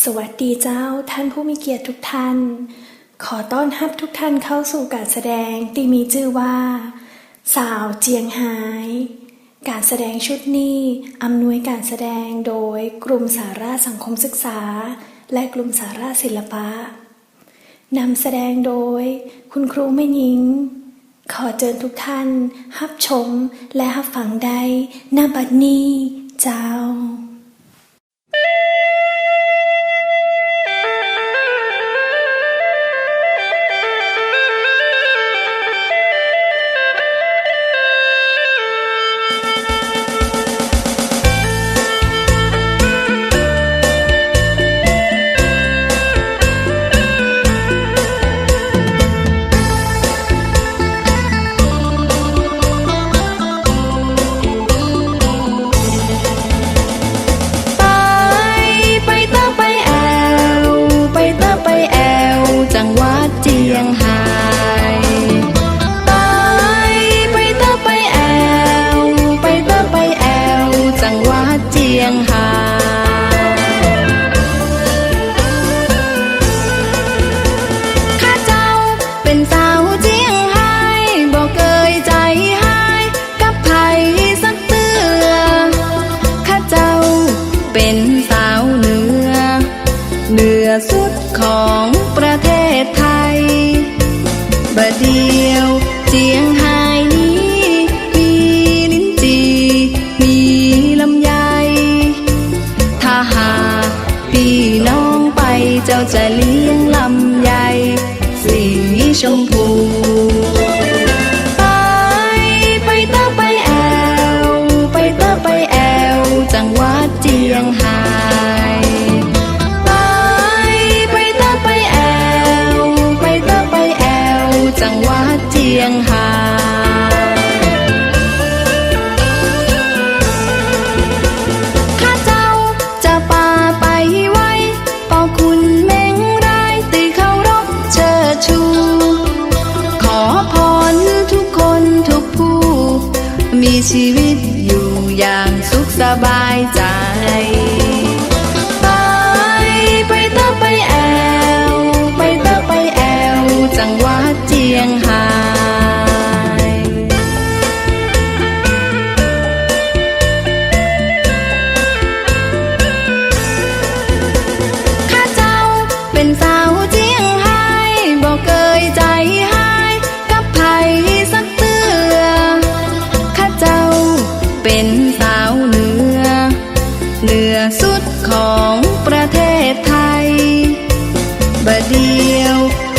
สวัสดีเจ้าท่านผู้มีเกียรติทุกท่าน ขอต้อนรับทุกท่านเข้าสู่การแสดงที่มีชื่อว่า สาวเจียงไฮ้การแสดงชุดนี้อำนวยการแสดงโดยกลุ่มสาระสังคมศึกษา และกลุ่มสาระศิลปะนำแสดงโดย คุณครูไม่หญิง ขอเชิญทุกท่านรับชมและรับฟังได้ณบัดนี้เจ้า ดเจียงข้าเจ้าเป็นสาวเจียงไฮ้บอกเคยใจหายกับไผสักเตือข้าเจ้าเป็นสาวเหนือ เหนือสุดของประเทศไทยบดเดียวเจียงไฮ้ จะเลี้ยงลำไยสีชมพูไปไปเตอไปแอว ไปเตอไปแอว จังหวัดเจียงไฮ้ ชีวิตอยู่อย่างสุขสบายใจไปไปเตอไปแอว ไปเตอไปแอว จังหวัดเจียงไฮ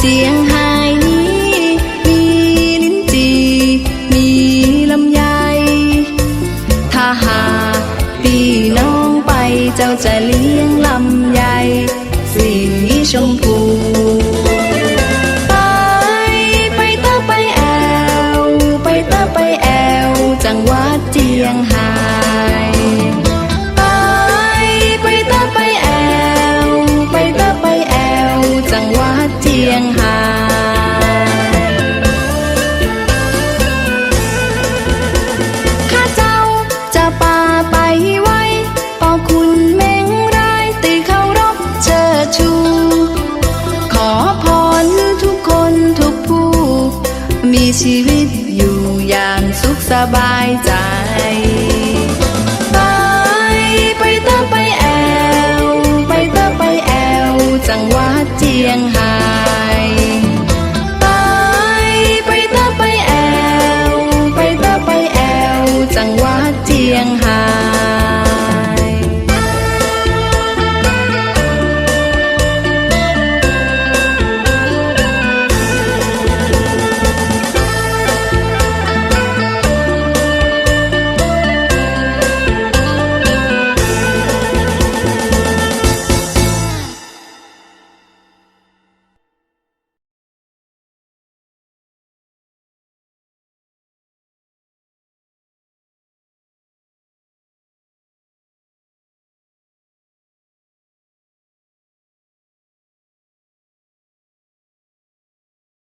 เจียงไฮ้นี้ มีลิ้นจีมีลำไย ถ้าหาปีน้องไปเจ้าจะเลี้ยงลำไยสีชมพู สบายใจ